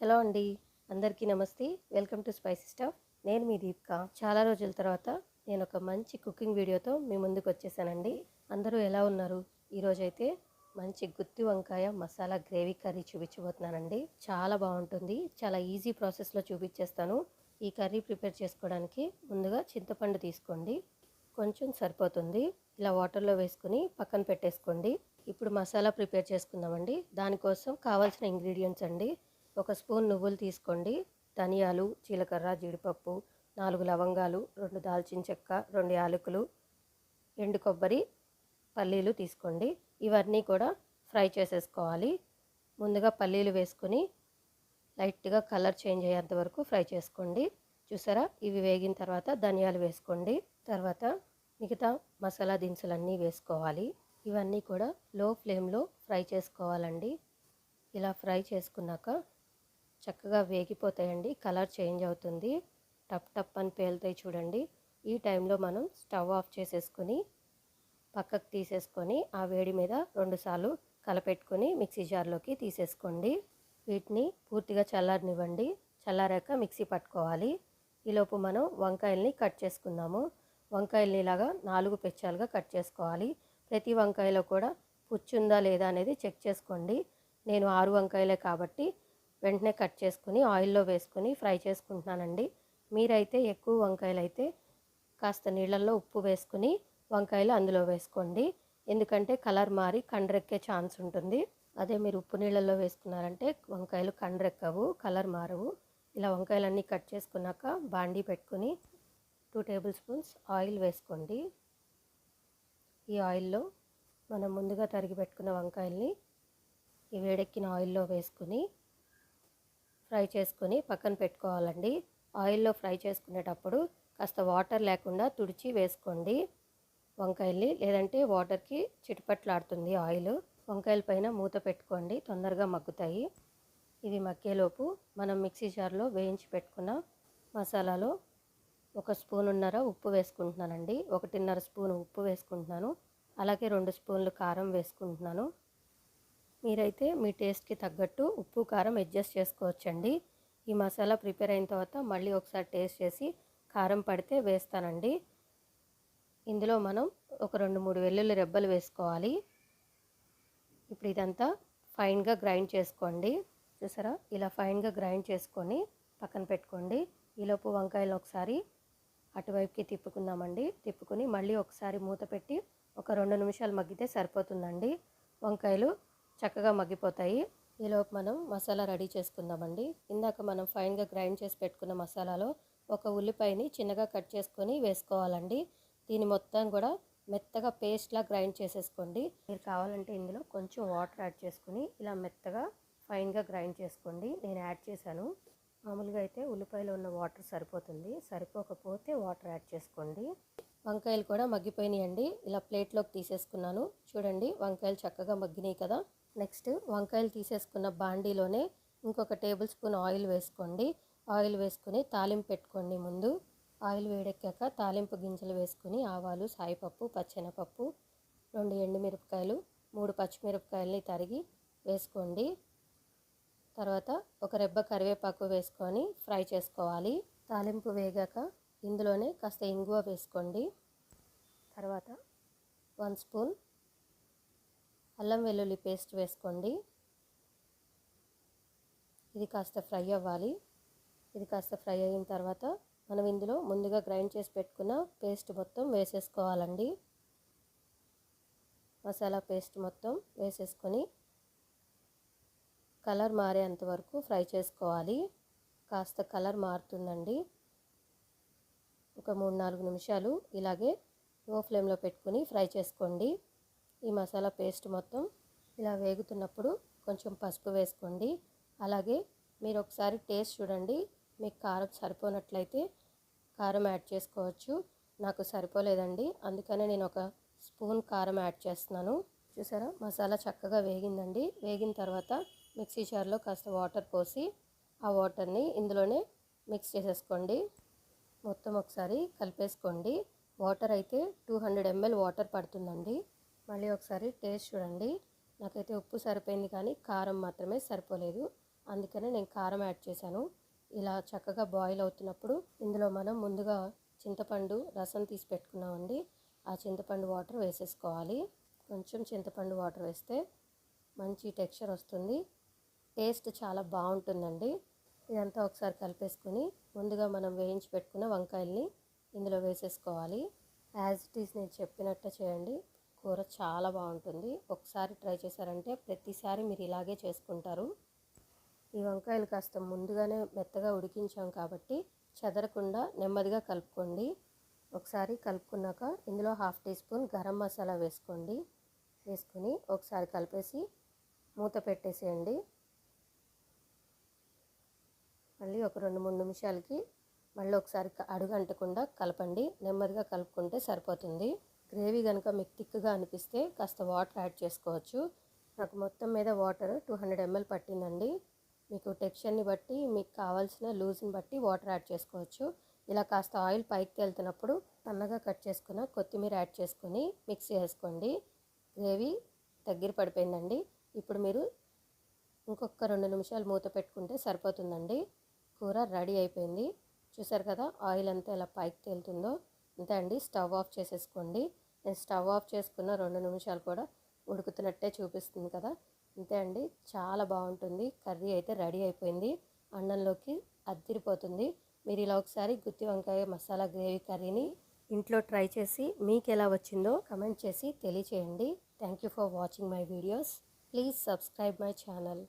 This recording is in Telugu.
హలో అండి. అందరికీ నమస్తే. Welcome to spicy stuff. నేను మీ దీపిక. చాలా రోజుల తర్వాత నేను ఒక మంచి కుకింగ్ వీడియోతో మీ ముందుకు వచ్చేసానండి. అందరూ ఎలా ఉన్నారు? ఈరోజు అయితే మంచి గుత్తి వంకాయ మసాలా గ్రేవీ కర్రీ చూపించబోతున్నానండి. చాలా బాగుంటుంది. చాలా ఈజీ ప్రాసెస్లో చూపించేస్తాను. ఈ కర్రీ ప్రిపేర్ చేసుకోవడానికి ముందుగా చింతపండు తీసుకోండి. కొంచెం సరిపోతుంది. ఇలా వాటర్లో వేసుకుని పక్కన పెట్టేసుకోండి. ఇప్పుడు మసాలా ప్రిపేర్ చేసుకుందామండి. దానికోసం కావాల్సిన ఇంగ్రీడియంట్స్ అండి. ఒక స్పూన్ నువ్వులు తీసుకోండి. ధనియాలు జీలకర్ర జీడిపప్పు నాలుగు లవంగాలు రెండు దాల్చిన చెక్క రెండు యాలకులు ఎండు కొబ్బరి పల్లీలు తీసుకోండి. ఇవన్నీ కూడా ఫ్రై చేసేసుకోవాలి. ముందుగా పల్లీలు వేసుకుని లైట్గా కలర్ చేంజ్ అయ్యేంత వరకు ఫ్రై చేసుకోండి. చూసారా? ఇవి వేగిన తర్వాత ధనియాలు వేసుకోండి. తర్వాత మిగతా మసాలా దినుసులన్నీ వేసుకోవాలి. ఇవన్నీ కూడా లో ఫ్లేమ్లో ఫ్రై చేసుకోవాలండి. ఇలా ఫ్రై చేసుకున్నాక చక్కగా వేగిపోతాయండి కలర్ చేంజ్ అవుతుంది. టప్ టప్ అని పేలుతాయి చూడండి. ఈ టైంలో మనం స్టవ్ ఆఫ్ చేసేసుకొని పక్కకు తీసేసుకొని ఆ వేడి మీద రెండుసార్లు కలపెట్టుకొని మిక్సీ జార్లోకి తీసేసుకోండి. వీటిని పూర్తిగా చల్లారనివ్వండి. చల్లారాక మిక్సీ పట్టుకోవాలి. ఈలోపు మనం వంకాయల్ని కట్ చేసుకుందాము. వంకాయల్ని ఇలాగా నాలుగు పెచ్చాలుగా కట్ చేసుకోవాలి. ప్రతి వంకాయలో కూడా పుచ్చుందా లేదా అనేది చెక్ చేసుకోండి. నేను ఆరు వంకాయలే కాబట్టి వెంటనే కట్ చేసుకుని ఆయిల్లో వేసుకుని ఫ్రై చేసుకుంటున్నానండి. మీరైతే ఎక్కువ వంకాయలు అయితే కాస్త నీళ్ళల్లో ఉప్పు వేసుకుని వంకాయలు అందులో వేసుకోండి. ఎందుకంటే కలర్ మారి కండ్రెక్కే ఛాన్స్ ఉంటుంది. అదే మీరు ఉప్పు నీళ్ళల్లో వేసుకున్నారంటే వంకాయలు కండ్రెక్కవు కలర్ మారవు. ఇలా వంకాయలన్నీ కట్ చేసుకున్నాక బాండీ పెట్టుకుని టూ టేబుల్ స్పూన్స్ ఆయిల్ వేసుకోండి. ఈ ఆయిల్లో మనం ముందుగా తరిగి పెట్టుకున్న వంకాయల్ని ఈ వేడెక్కిన ఆయిల్లో వేసుకుని ఫ్రై చేసుకొని పక్కన పెట్టుకోవాలండి. ఆయిల్లో ఫ్రై చేసుకునేటప్పుడు కాస్త వాటర్ లేకుండా తుడిచి వేసుకోండి. వంకాయల్ని లేదంటే వాటర్కి చిటిపట్లాడుతుంది ఆయిల్. వంకాయల పైన మూత పెట్టుకోండి తొందరగా మగ్గుతాయి. ఇవి మగ్గేలోపు మనం మిక్సీ జార్లో వేయించి పెట్టుకున్న మసాలాలో ఒక స్పూనున్నర ఉప్పు వేసుకుంటున్నానండి. ఒకటిన్నర స్పూన్ ఉప్పు వేసుకుంటున్నాను. అలాగే రెండు స్పూన్లు కారం వేసుకుంటున్నాను. మీరైతే మీ టేస్ట్కి తగ్గట్టు ఉప్పు కారం అడ్జస్ట్ చేసుకోవచ్చండి. ఈ మసాలా ప్రిపేర్ అయిన తర్వాత మళ్ళీ ఒకసారి టేస్ట్ చేసి కారం పడితే వేస్తానండి. ఇందులో మనం ఒక రెండు మూడు వెల్లుల్లి రెబ్బలు వేసుకోవాలి. ఇప్పుడు ఇదంతా ఫైన్గా గ్రైండ్ చేసుకోండి. చూసారా? ఇలా ఫైన్గా గ్రైండ్ చేసుకొని పక్కన పెట్టుకోండి. ఈలోపు వంకాయలు ఒకసారి అటువైపుకి తిప్పుకుందామండి. తిప్పుకుని మళ్ళీ ఒకసారి మూత పెట్టి ఒక రెండు నిమిషాలు మగ్గితే సరిపోతుందండి. వంకాయలు చక్కగా మగ్గిపోతాయి. ఈలోపు మనం మసాలా రెడీ చేసుకుందామండి. ఇందాక మనం ఫైన్గా గ్రైండ్ చేసి పెట్టుకున్న మసాలాలో ఒక ఉల్లిపాయని చిన్నగా కట్ చేసుకొని వేసుకోవాలండి. దీని మొత్తం కూడా మెత్తగా పేస్ట్లా గ్రైండ్ చేసేసుకోండి. మీరు కావాలంటే ఇందులో కొంచెం వాటర్ యాడ్ చేసుకుని ఇలా మెత్తగా ఫైన్గా గ్రైండ్ చేసుకోండి. నేను యాడ్ చేశాను. మామూలుగా అయితే ఉల్లిపాయలో ఉన్న వాటర్ సరిపోతుంది. సరిపోకపోతే వాటర్ యాడ్ చేసుకోండి. వంకాయలు కూడా మగ్గిపోయినాయండి. ఇలా ప్లేట్లోకి తీసేసుకున్నాను. చూడండి వంకాయలు చక్కగా మగ్గినాయి కదా. నెక్స్ట్ వంకాయలు తీసేసుకున్న బాండీలోనే ఇంకొక టేబుల్ స్పూన్ ఆయిల్ వేసుకోండి. ఆయిల్ వేసుకుని తాలింపు పెట్టుకోండి ముందు. ఆయిల్ వేడెక్కాక తాలింపు గింజలు వేసుకుని ఆవాలు సాయిపప్పు పచ్చెనపప్పు రెండు ఎండుమిరపకాయలు మూడు పచ్చిమిరపకాయలని తరిగి వేసుకోండి. తర్వాత ఒక రెబ్బ కరివేపాకు వేసుకొని ఫ్రై చేసుకోవాలి. తాలింపు వేగాక ఇందులోనే కాస్త ఇంగువ వేసుకోండి. తర్వాత వన్ స్పూన్ అల్లం వెల్లుల్లి పేస్ట్ వేసుకోండి. ఇది కాస్త ఫ్రై అవ్వాలి. ఇది కాస్త ఫ్రై అయిన తర్వాత మనం ఇందులో ముందుగా గ్రైండ్ చేసి పెట్టుకున్న పేస్ట్ మొత్తం వేసేసుకోవాలండి. మసాలా పేస్ట్ మొత్తం వేసేసుకొని కలర్ మారేంత వరకు ఫ్రై చేసుకోవాలి. కాస్త కలర్ మారుతుందండి. ఒక మూడు నాలుగు నిమిషాలు ఇలాగే లో ఫ్లేమ్లో పెట్టుకుని ఫ్రై చేసుకోండి. ఈ మసాలా పేస్ట్ మొత్తం ఇలా వేగుతున్నప్పుడు కొంచెం పసుపు వేసుకోండి. అలాగే మీరు ఒకసారి టేస్ట్ చూడండి. మీకు కారం సరిపోనట్లయితే కారం యాడ్ చేసుకోవచ్చు. నాకు సరిపోలేదండి. అందుకనే నేను ఒక స్పూన్ కారం యాడ్ చేస్తున్నాను. చూసారా? మసాలా చక్కగా వేగిందండి. వేగిన తర్వాత మిక్సీ జార్లో కాస్త వాటర్ పోసి ఆ వాటర్ని ఇందులోనే మిక్స్ చేసేసుకోండి. మొత్తం ఒకసారి కలిపేసుకోండి. వాటర్ అయితే టూ హండ్రెడ్ ఎంఎల్ వాటర్ పడుతుందండి. మళ్ళీ ఒకసారి టేస్ట్ చూడండి. నాకైతే ఉప్పు సరిపోయింది కానీ కారం మాత్రమే సరిపోలేదు. అందుకనే నేను కారం యాడ్ చేశాను. ఇలా చక్కగా బాయిల్ అవుతున్నప్పుడు ఇందులో మనం ముందుగా చింతపండు రసం తీసి పెట్టుకున్నామండి. ఆ చింతపండు వాటర్ వేసేసుకోవాలి. కొంచెం చింతపండు వాటర్ వేస్తే మంచి టెక్స్చర్ వస్తుంది. టేస్ట్ చాలా బాగుంటుందండి. ఇదంతా ఒకసారి కలిపేసుకుని ముందుగా మనం వేయించి పెట్టుకున్న వంకాయల్ని ఇందులో వేసేసుకోవాలి. యాజ్ ఇట్ ఈస్ నేను చెప్పినట్టు చేయండి. కూర చాలా బాగుంటుంది. ఒకసారి ట్రై చేశారంటే ప్రతిసారి మీరు ఇలాగే చేసుకుంటారు. ఈ వంకాయలు కాస్త ముందుగానే మెత్తగా ఉడికించాం కాబట్టి చెదరకుండా నెమ్మదిగా కలుపుకోండి. ఒకసారి కలుపుకున్నాక ఇందులో half tea spoon garam masala వేసుకోండి. వేసుకుని ఒకసారి కలిపేసి మూత పెట్టేసేయండి. మళ్ళీ ఒక రెండు మూడు నిమిషాలకి మళ్ళీ ఒకసారి అడుగు అంటకుండా కలపండి. నెమ్మదిగా కలుపుకుంటే సరిపోతుంది. గ్రేవీ కనుక మీకు థిక్గా అనిపిస్తే కాస్త వాటర్ యాడ్ చేసుకోవచ్చు. నాకు మొత్తం మీద వాటర్ టూ హండ్రెడ్ ఎంఎల్ పట్టిందండి. మీకు టెక్స్చర్ని బట్టి మీకు కావాల్సిన లూజ్ని బట్టి వాటర్ యాడ్ చేసుకోవచ్చు. ఇలా కాస్త ఆయిల్ పైకి తేలుతున్నప్పుడు సన్నగా కట్ చేసుకున్న కొత్తిమీర యాడ్ చేసుకొని మిక్స్ చేసుకోండి. గ్రేవీ దగ్గర పడిపోయిందండి. ఇప్పుడు మీరు ఇంకొక రెండు నిమిషాలు మూత పెట్టుకుంటే సరిపోతుందండి. కూర రెడీ అయిపోయింది. చూసారు కదా ఆయిల్ అంతా ఎలా పైకి తేలుతుందో. అంతే అండి. స్టవ్ ఆఫ్ చేసేసుకోండి. నేను స్టవ్ ఆఫ్ చేసుకున్న రెండు నిమిషాలు కూడా ఉడుకుతున్నట్టే చూపిస్తుంది కదా. అంతే అండి. చాలా బాగుంటుంది. కర్రీ అయితే రెడీ అయిపోయింది. అన్నంలోకి అద్దిరిపోతుంది. మీరు ఇలా ఒకసారి గుత్తి వంకాయ మసాలా గ్రేవీ కర్రీని ఇంట్లో ట్రై చేసి మీకు ఎలా వచ్చిందో కమెంట్ చేసి తెలియచేయండి. Thank you for watching my videos. Please subscribe my channel.